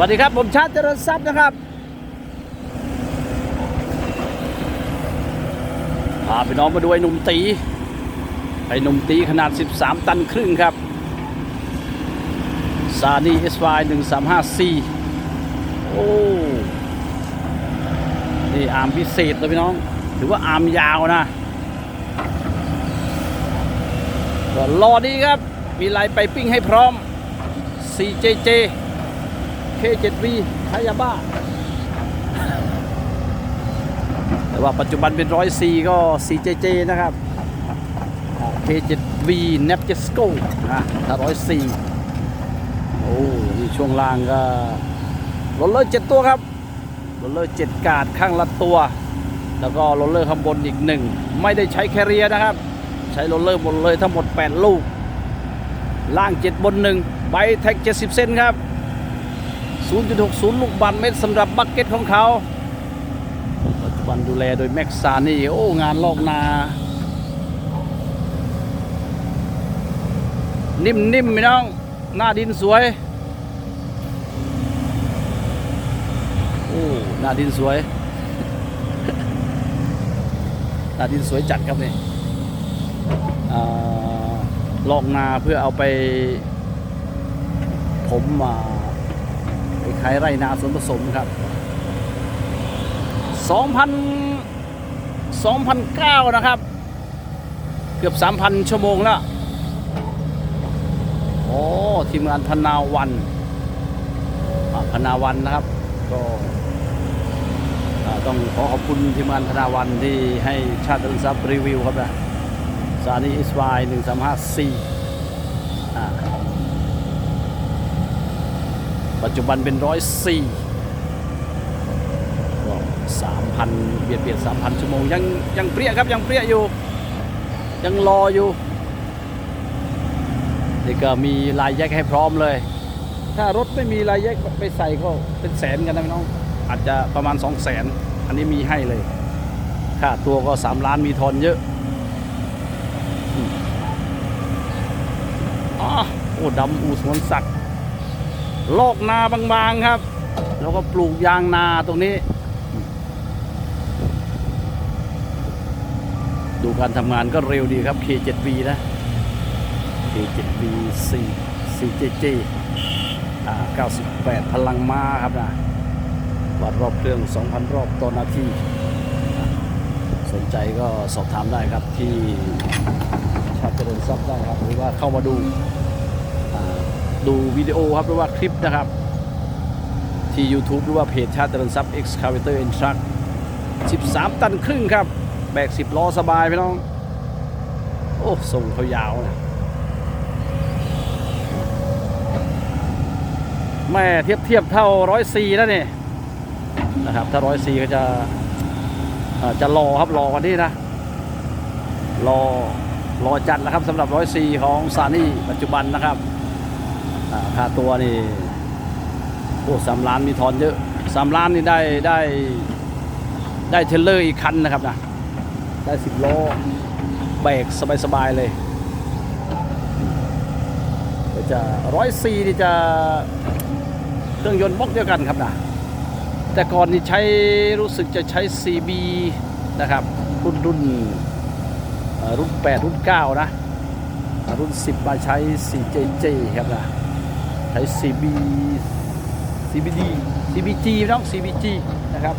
วัสดีครับ ผมชาติเจริญทรัพย์นะครับพาพี่น้องมาดูไอ้หนุ่มตีไอ้หนุ่มตีขนาด 13 ตันครึ่งครับซานีเอสไวหนึ่งสามห้าสี่โอ้นี่อาร์มพิเศษเลยพี่น้อง ถือว่าอาร์มยาวนะก็รอดีครับ มีลน์ไปปิ้งให้พร้อม CJJ K7V คายาบ้า แต่ว่าปัจจุบันเป็นร้อยซีก็ CJJ นะครับ K7V n a p j e s c o นะถ้าร้อยซีโอ้นี่ช่วงล่างก็โรลเลอร์เจ็ดตัวครับโรลเลอร์เจ็ดกาดข้างละตัว แล้วก็โรลเลอร์ข้างบนอีกหนึ่ง ไม่ได้ใช้แคเรียนะครับ ใช้โรลเลอร์หมดเลยทั้งหมด 8 ลูก ล่าง 7 บน1ใบแท็ก 70 เซนครับ 0.60 ลูกบาทเมตรสำหรับบักเก็ตของเขา ปัจจุบันดูแลโดยแม็กซานี่ โอ้ งานลอกนา นิ่มๆพี่น้อง หน้าดินสวย โอ้ หน้าดินสวย หน้าดินสวยจัดครับนี่ลอกนาเพื่อเอาไป ผมมา ขายไร่นาสวนผสมครับ 2,000 2,009นะครับ เกือบ 3,000 ชั่วโมงแล้วโอ้ทีมงานพนาวันพนาวันนะครับ ก็ต้องขอขอบคุณทีมงานพนาวันที่ให้ชาติทรัพย์รีวิวครับนะซานีอิสวายหนึ่งสามห้าสี่ ปัจจุบันเป็นร้อยสี่ก็สามพันเบียดเบียดสามพันชั่วโมงยังยังเปรี้ยครับยังเปรี้ยอยู่ ยังรออยู่นี่ก็มีลายแยกให้พร้อมเลย ถ้ารถไม่มีลายแยกไปใส่ก็เป็นแสนกันนะพี่น้อง อาจจะประมาณ2 0 0แสนอันนี้มีให้เลยค่าตัวก็3ล้านมีทอนเยอะอ๋อโอ้ดำอูสวนสัต ว์ลกนาบางๆครับ แล้วก็ปลูกยางนาตรงนี้ ดูการทำงานก็เร็วดีครับ K7V นะ K7V 4 4JJ อ่า98 พลังม้าครับนะ วัดรอบเครื่อง 2,000 รอบต่อนาที สนใจก็สอบถามได้ครับที่ชาติเจริญทรัพย์ได้ครับ หรือว่าเข้ามาดู ดูวิดีโอครับหรือว่าคลิปนะครับ ที่ YouTube หรือว่าเพจชาติเจริญทรัพย์ Excavator and Truck 13 ตันครึ่งครับ แบก 10 ล้อสบายพี่น้อง โอ้ทรงเขายาวนะแม่เทียบเทียบเท่าร้อยซีแล้วนี่นะครับ ถ้าร้อยซีก็จะจะรอครับรอวันนี้นะ รอรอจัดแล้วครับสำหรับร้อยซีของซานี่ปัจจุบันนะครับ ค่าตัวนี่โอ้สามล้านมีทอนเยอะสามล้านนี่ได้ได้ได้เทเลอร์อีกคันนะครับนะได้สิบล้อแบกสบายๆเลยจะร้อยซีนี่จะเครื่องยนต์บล็อกเดียวกันครับนะแต่ก่อนนี่ใช้รู้สึกจะใช้ CB นะครับ รุ่นรุ่นรุ่น 8 รุ่น 9 นะ รุ่น 10 มาใช้ 4JJ ครับนะ ใช้ CB CBD CBG น้อง CBG นะครับ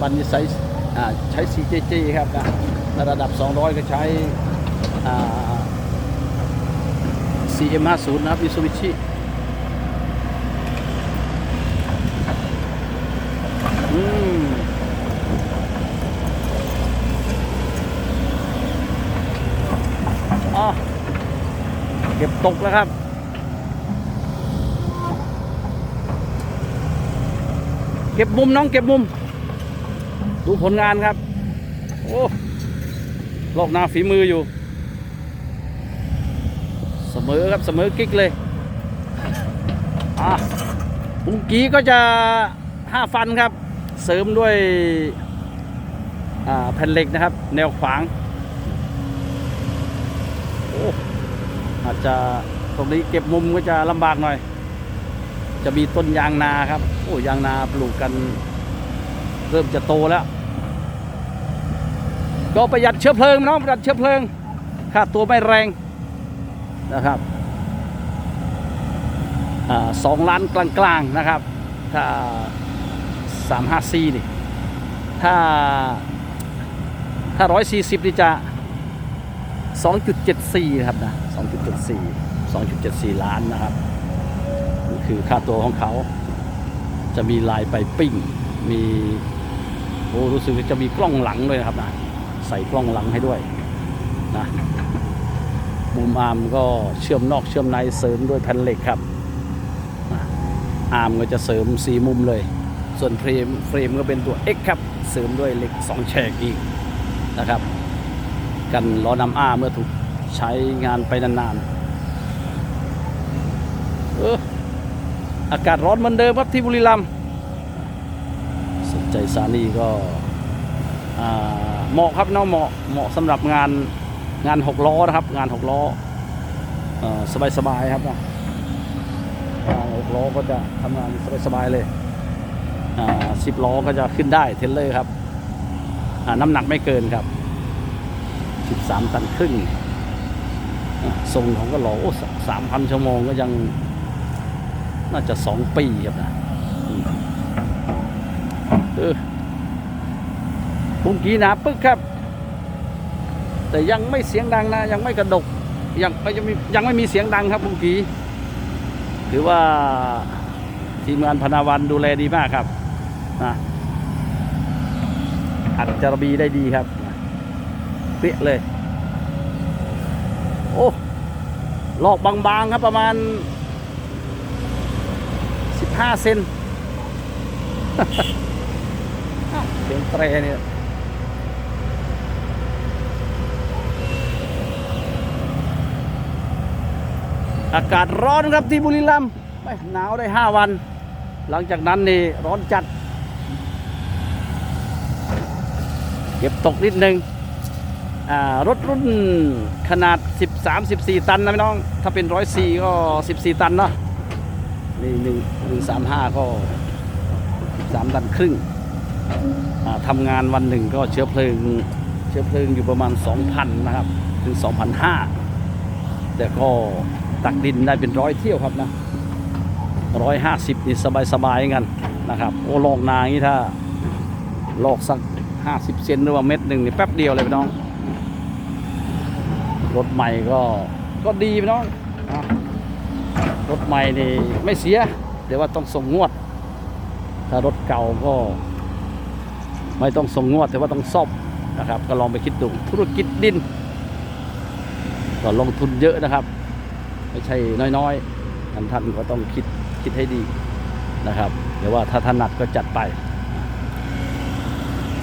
ปันนี้ใช้ใช้ 4JJ ครับนะระดับ 200 ก็ใช้ CM50 นะครับมิซูบิชิอืมเก็บตกแล้วครับ ก็บมุมน้องเก็บมุม ดูผลงานครับ โอ้ลอกนาฝีมืออยู่ เสมอครับเสมอกิ๊กเลยอะปุงกี้ก็จะห้าฟันครับ เสริมด้วยแผ่นเหล็กนะครับ แนวขวางโอ้อาจจะตรงนี้เก็บมุมก็จะลำบากหน่อย จะมีต้นยางนาครับ โอ้ยางนาปลูกกัน เริ่มจะโตแล้ว ก็ประหยัดเชื้อเพลิงเนาะประหยัดเชื้อเพลิงค่าตัวไม่แรงนะครับอสองล้านกลางๆนะครับ ถ้าสามห้าซีนี่ถ้าถ้าร้อยสี่สิบนี่จะสองจุดเจ็ดสี่ครับนะสองจุดเจ็ดสี่สองจุดเจ็ดสี่ล้านนะครับ คือค่าตัวของเขา จะมีลายไปปิ้ง มีโอ้รู้สึกว่าจะมีกล้องหลังด้วยนะครับนะใส่กล้องหลังให้ด้วยนะบูมอาร์มก็เชื่อมนอกเชื่อมในเสริมด้วยแผ่นเหล็กครับนะอาร์มก็จะเสริมสีมุมเลย ส่วนเฟรมเฟรมก็เป็นตัว X ครับ เสริมด้วยเหล็ก2แฉกอีกนะครับ กันล้อนำอ้าเมื่อถูกใช้งานไปนานๆเออ อากาศร้อนเหมือนเดิมครับที่บุรีรัมย์สนใจสานีก็เหมาะครับเนาะเหมาะเหมาะสำหรับงานงานหกล้อนะครับ งานหกล้อสบายสบายๆครับนะงานหกล้อก็จะทำงานสบายสบายๆเลยสิบล้อก็จะขึ้นได้เทรลเลอร์ครับน้ำหนักไม่เกินครับสิบสามตันครึ่งอ่าทรงของก็หล่อสามพันชั่วโมงก็ยัง น่าจะสองปีครับนะอืออบุ้งกีหนาปึ๊กครับ แต่ยังไม่เสียงดังนะ ยังไม่กระดก ยังยังมียังไม่มีเสียงดังครับบุ้งกีถือว่าทีมงานพนาวันดูแลดีมากครับนะอัดจารบีได้ดีครับเปี้ยเลย โอ้ลอกบางๆครับประมาณ 15เซนเสียงแตรเนี่ยอากาศร้อนครับที่บุรีรัมย์หนาวได้5วัน หลังจากนั้นนี่ร้อนจัด เก็บตกนิดนึงอ่ารถรุ่นขนาด 13 14 ตันนะพี่น้อง ถ้าเป็น 104 ก็ 14 ตันเนาะ นี่หนึ่งหนึ่งสามห้าก็13ตันครึ่งอ่าทำงานวันหนึ่งก็เชื้อเพลิง เชื้อเพลิงอยู่ประมาณ 2,000 นะครับ ถึง 2,500 แต่ก็ตักดินได้เป็นร้อยเที่ยวครับนะร้อยห้าสิบนี่สบายๆกันนะครับโอ้ลอกนาอย่างนี้ถ้าลอกสัก50เซนหรือว่าเม็ดหนึ่งนี่แป๊บเดียวเลยพี่น้อง รถใหม่ก็ก็ดีพี่น้องอะ รถใหม่นี่ไม่เสียแต่ว่าต้องส่งงวด ถ้ารถเก่าก็ ไม่ต้องส่งงวด แต่ว่าต้องซ่อมนะครับ ก็ลองไปคิดดูธุรกิจดิน ก็ลงทุนเยอะนะครับ ไม่ใช่น้อยๆท่านท่านก็ต้องคิดคิดให้ดีนะครับเดี๋ยวว่าถ้าถนัดก็จัดไป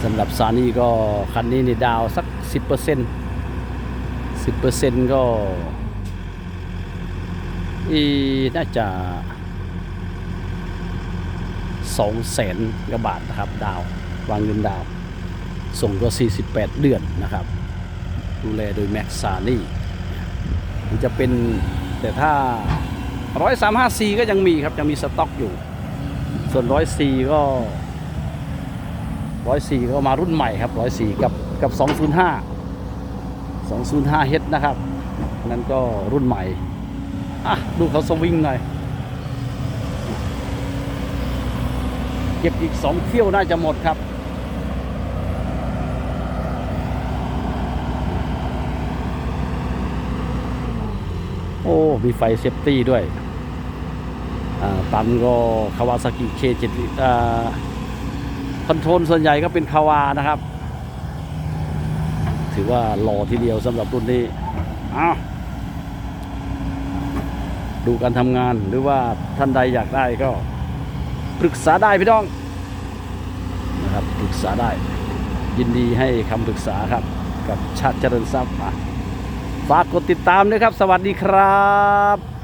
สำหรับซานี่ก็คันนี้นี่ดาวสัก 10% 10%ก็ อีน่าจะสองแสนกว่าบาทนะครับ ดาววางเงินดาว ส่งก็ 48 เดือนนะครับ ดูแลโดยแม็กซานี่มันจะเป็นแต่ถ้า 135ก็ยังมีครับ ยังมีสต็อกอยู่ ส่วน 104ก็ 104ก็มารุ่นใหม่ครับ 104กับกับ 205 205 h นะครับ นั่นก็รุ่นใหม่ ดูเขาสวิงหน่อยเก็บอีก2เที่ยวน่าจะหมดครับ โอ้ มีไฟเซฟตี้ด้วยอ่าปั๊มก็คาวาซากิเคเจ็ดคอนโทรลส่วนใหญ่ก็เป็นคาวานะครับ ถือว่าหล่อทีเดียวสำหรับรุ่นนี้อ้าว ดูการทำงานหรือว่าท่านใดอยากได้ก็ปรึกษาได้พี่น้องนะครับปรึกษาได้ ยินดีให้คำปรึกษาครับ กับชาติเจริญทรัพย์ฝากกดติดตามด้วยครับ สวัสดีครับ